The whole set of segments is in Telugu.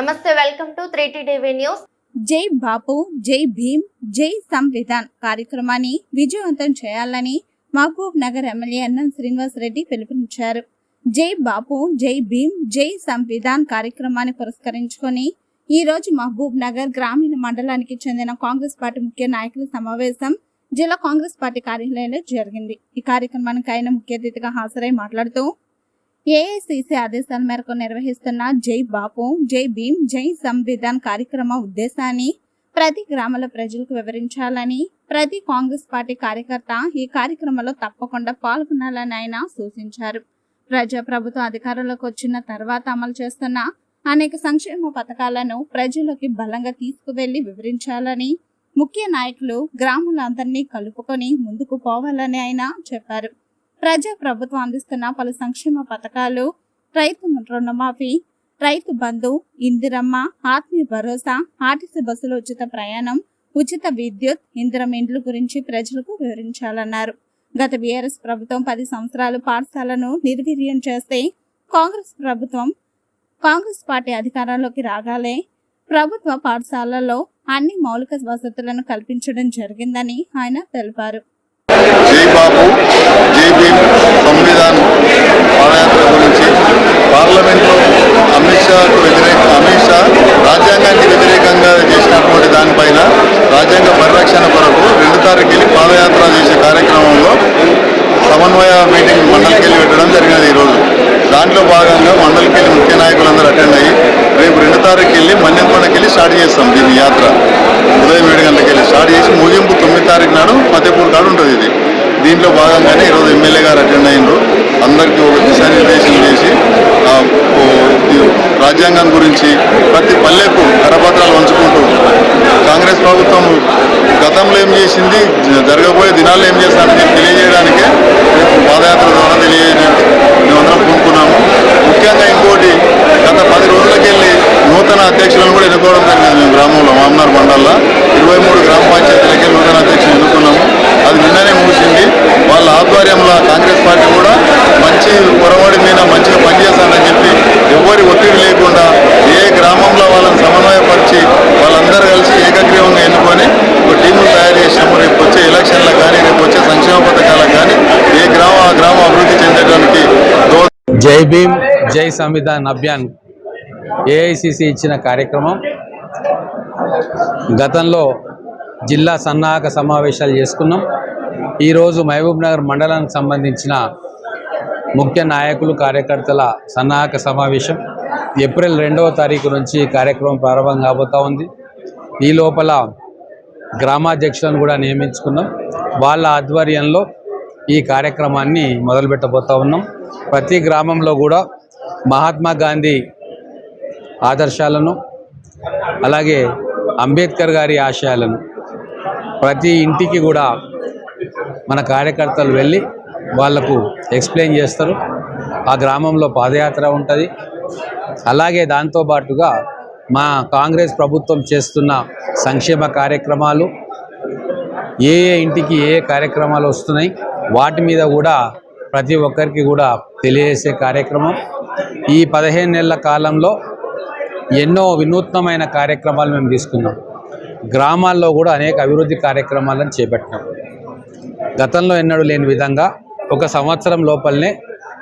నమస్తే welcome to three TV news. జై బాపు జై భీమ్ జై సంవిధాన్ కార్యక్రమాన్ని విజయవంతం చేయాలని మహబూబ్ నగర్ ఎమ్మెల్యే అన్నం శ్రీనివాస్ రెడ్డి పిలుపునిచ్చారు. జై బాపు జై భీమ్ జై సంవిధాన్ కార్యక్రమాన్ని పురస్కరించుకొని ఈ రోజు మహబూబ్ నగర్ గ్రామీణ మండలానికి చెందిన కాంగ్రెస్ పార్టీ ముఖ్య నాయకుల సమావేశం జిల్లా కాంగ్రెస్ పార్టీ కార్యాలయంలో జరిగింది. ఈ కార్యక్రమానికి ఆయన ముఖ్య అతిథిగా హాజరై మాట్లాడుతూ ఏఐసిసి ఆదేశాల మేరకు నిర్వహిస్తున్న జై బాపు జై భీమ్ జై సంవిధాన్ కార్యక్రమ ఉద్దేశాన్ని ప్రతి గ్రామాల ప్రజలకు వివరించాలని ప్రతి కాంగ్రెస్ పార్టీ కార్యకర్త ఈ కార్యక్రమంలో తప్పకుండా పాల్గొనాలని ఆయన సూచించారు. ప్రజా ప్రభుత్వ అధికారంలోకి వచ్చిన తర్వాత అమలు చేస్తున్న అనేక సంక్షేమ పథకాలను ప్రజలకి బలంగా తీసుకువెళ్ళి వివరించాలని ముఖ్య నాయకులు గ్రాములందరినీ కలుపుకొని ముందుకు పోవాలని ఆయన చెప్పారు. ప్రజా ప్రభుత్వం అందిస్తున్న పలు సంక్షేమ పథకాలు రైతు రుణమాఫీ రైతు బంధు ఇందిరమ్మ ఆత్మీయ భరోసా ఆర్టీసీ బస్సులు ఉచిత ప్రయాణం ఉచిత విద్యుత్ ఇందిరం ఇండ్ల గురించి ప్రజలకు వివరించాలన్నారు. గత బీఆర్ఎస్ ప్రభుత్వం పది సంవత్సరాలు పాఠశాలను నిర్వీర్యం చేస్తే కాంగ్రెస్ ప్రభుత్వం కాంగ్రెస్ పార్టీ అధికారంలోకి రాగాలే ప్రభుత్వ పాఠశాలల్లో అన్ని మౌలిక వసతులను కల్పించడం జరిగిందని ఆయన తెలిపారు జై బాబు జై భీమ్ సంవిధాన్ పాదయాత్ర గురించి పార్లమెంట్లో అమిత్ షాకు వ్యతిరేక అమిత్ షా రాజ్యాంగానికి వ్యతిరేకంగా చేసినటువంటి దానిపైన రాజ్యాంగ పరిరక్షణ కొరకు రెండు తారీఖు వెళ్ళి పాదయాత్ర చేసే కార్యక్రమంలో సమన్వయ మీటింగ్ మండలికి వెళ్ళి పెట్టడం జరిగినది ఈరోజు దాంట్లో భాగంగా మండలికి వెళ్ళి ముఖ్య నాయకులందరూ అటెండ్ అయ్యి రేపు రెండు తారీఖు వెళ్ళి మన్యంకొండకి వెళ్ళి స్టార్ట్ చేస్తాం దీని యాత్ర. ఉదయం ఏడు గంటలకు వెళ్ళి స్టార్ట్ చేసి ముగింపు తొమ్మిది తారీఖు నాడు ఫతేపూర్ కాడు ఉంటుంది ఇది. దీంట్లో భాగంగానే ఈరోజు ఎమ్మెల్యే గారు అటెండ్ అయినరు. అందరికీ ఒక దిశానిర్దేశం చేసి రాజ్యాంగం గురించి ప్రతి పల్లెకు కరపత్రాలు పంచుకుంటూ కాంగ్రెస్ ప్రభుత్వం గతంలో ఏం చేసింది జరగబోయే దినాల్లో ఏం చేస్తారని తెలియజేయడానికే జై భీమ్. జై సంవిధాన్ అభియాన్ ఏఐసిసి ఇచ్చిన కార్యక్రమం. గతంలో జిల్లా సన్నాహక సమావేశాలు చేసుకున్నాం. ఈరోజు మహబూబ్ నగర్ మండలానికి సంబంధించిన ముఖ్య నాయకులు కార్యకర్తల సన్నాహక సమావేశం. ఏప్రిల్ రెండవ తారీఖు నుంచి కార్యక్రమం ప్రారంభం కాబోతా ఉంది. ఈ లోపల గ్రామాధ్యక్షులను కూడా నియమించుకున్నాం. వాళ్ళ ఆధ్వర్యంలో ఈ కార్యక్రమాన్ని మొదలుపెట్టబోతా ఉన్నాం. ప్రతి గ్రామంలో కూడా మహాత్మా గాంధీ ఆదర్శాలను అలాగే అంబేద్కర్ గారి ఆశయాలను ప్రతి ఇంటికి కూడా మన కార్యకర్తలు వెళ్ళి వాళ్ళకు ఎక్స్ప్లెయిన్ చేస్తారు. ఆ గ్రామంలో పాదయాత్ర ఉంటుంది. అలాగే దాంతోపాటుగా మా కాంగ్రెస్ ప్రభుత్వం చేస్తున్న సంక్షేమ కార్యక్రమాలు ఏ ఏ ఇంటికి ఏ కార్యక్రమాలు వస్తున్నాయి వాటి మీద కూడా ప్రతి ఒక్కరికి కూడా తెలియజేసే కార్యక్రమం. ఈ పదిహేను నెలల కాలంలో ఎన్నో వినూత్నమైన కార్యక్రమాలు మేము తీసుకున్నాం. గ్రామాల్లో కూడా అనేక అభివృద్ధి కార్యక్రమాలను చేపట్టినాం. గతంలో ఎన్నడూ లేని విధంగా ఒక సంవత్సరం లోపలనే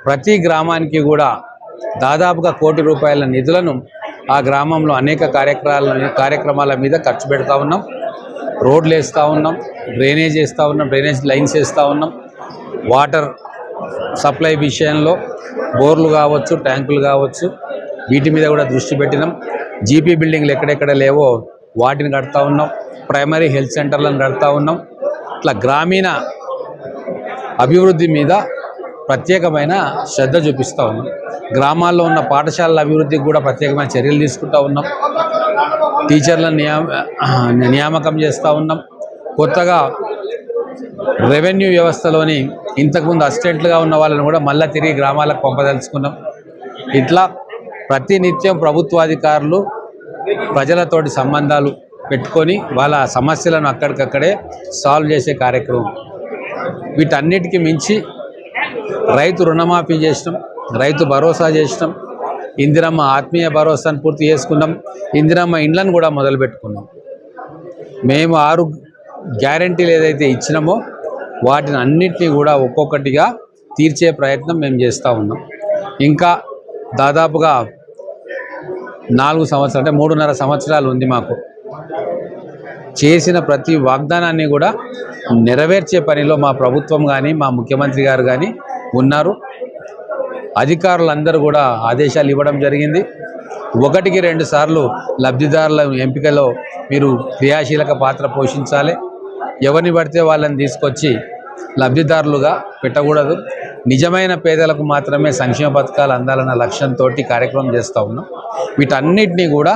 ప్రతి గ్రామానికి కూడా దాదాపుగా కోటి రూపాయల నిధులను ఆ గ్రామంలో అనేక కార్యక్రమాల కార్యక్రమాల మీద ఖర్చు పెడతా ఉన్నాం. రోడ్లు వేస్తూ ఉన్నాం డ్రైనేజ్ వేస్తూ ఉన్నాం డ్రైనేజ్ లైన్స్ వేస్తూ ఉన్నాం. వాటర్ సప్లై విషయంలో బోర్లు కావచ్చు ట్యాంకులు కావచ్చు వీటి మీద కూడా దృష్టి పెట్టినాం. జీపీ బిల్డింగ్లు ఎక్కడెక్కడ లేవో వాటిని కడతా ఉన్నాం. ప్రైమరీ హెల్త్ సెంటర్లను కడతా ఉన్నాం. ఇట్లా గ్రామీణ అభివృద్ధి మీద ప్రత్యేకమైన శ్రద్ధ చూపిస్తూ ఉన్నాం. గ్రామాల్లో ఉన్న పాఠశాలల అభివృద్ధికి కూడా ప్రత్యేకమైన చర్యలు తీసుకుంటూ ఉన్నాం. టీచర్లను నియామ నియామకం చేస్తూ ఉన్నాం. కొత్తగా రెవెన్యూ వ్యవస్థలోని ఇంతకుముందు అసిస్టెంట్లుగా ఉన్న వాళ్ళని కూడా మళ్ళీ తిరిగి గ్రామాలకు పంపదలుచుకున్నాం. ఇట్లా ప్రతినిత్యం ప్రభుత్వాధికారులు ప్రజలతోటి సంబంధాలు పెట్టుకొని వాళ్ళ సమస్యలను అక్కడికక్కడే సాల్వ్ చేసే కార్యక్రమం. వీటన్నిటికీ మించి రైతు రుణమాఫీ చేసినాం రైతు భరోసా చేసినాం ఇందిరమ్మ ఆత్మీయ భరోసాను పూర్తి చేసుకున్నాం ఇందిరమ్మ ఇండ్లను కూడా మొదలు పెట్టుకున్నాం మేము ఆరు గ్యారంటీలు ఏదైతే ఇచ్చినామో వాటిని అన్నింటినీ కూడా ఒక్కొక్కటిగా తీర్చే ప్రయత్నం మేము చేస్తూ ఉన్నాం. ఇంకా దాదాపుగా నాలుగు సంవత్సరాలు అంటే మూడున్నర సంవత్సరాలు ఉంది మాకు. చేసిన ప్రతి వాగ్దానాన్ని కూడా నెరవేర్చే పనిలో మా ప్రభుత్వం కానీ మా ముఖ్యమంత్రి గారు కానీ ఉన్నారు. అధికారులందరూ కూడా ఆదేశాలు ఇవ్వడం జరిగింది. ఒకటికి రెండు సార్లు లబ్ధిదారుల ఎంపికలో మీరు క్రియాశీలక పాత్ర పోషించాలి. ఎవరిని పడితే వాళ్ళని తీసుకొచ్చి లబ్ధిదారులుగా పెట్టకూడదు. నిజమైన పేదలకు మాత్రమే సంక్షేమ పథకాలు అందాలన్న లక్ష్యంతో కార్యక్రమం చేస్తూ ఉన్నాం. వీటన్నిటినీ కూడా